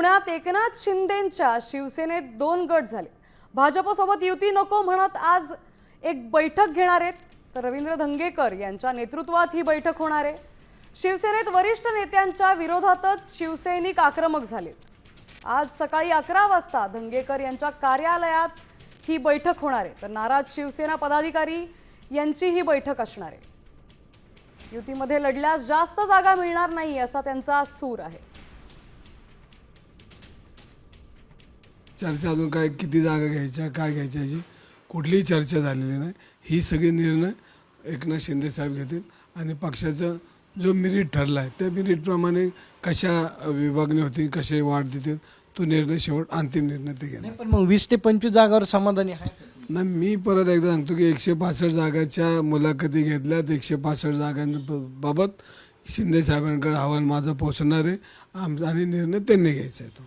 पुण्यात एकनाथ शिंदेंच्या शिवसेनेत दोन गट झाले. भाजपसोबत युती नको म्हणत आज एक बैठक घेणार आहेत. तर रवींद्र धंगेकर यांच्या नेतृत्वात ही बैठक होणार आहे. शिवसेनेत वरिष्ठ नेत्यांच्या विरोधातच शिवसैनिक आक्रमक झालेत आज सकाळी अकरा वाजता धंगेकर यांच्या कार्यालयात ही बैठक होणार आहे. तर नाराज शिवसेना पदाधिकारी यांची ही बैठक असणार आहे. युतीमध्ये लढल्यास जास्त जागा मिळणार नाही असा त्यांचा सूर आहे. चर्चा अजून काय किती जागा घ्यायच्या काय घ्यायच्या याची कुठलीही चर्चा झालेली नाही. ही सगळी निर्णय एकनाथ शिंदे साहेब घेतील. आणि पक्षाचा जो मेरिट ठरला आहे त्या मेरिटप्रमाणे कशा विभागणी होती कसे वाढ देतील तो निर्णय शेवट अंतिम निर्णय ते घेणार. पण मग वीस ते पंचवीस जागावर समाधानी आहे. नाही मी परत एकदा सांगतो की एकशे पासष्ट जागाच्या मुलाखती घेतल्यात. एकशे पासष्ट जागांबाबत शिंदे साहेबांकडे अहवाल माझा पोहोचणार आहे. आमचा आणि निर्णय त्यांनी घ्यायचा आहे तो.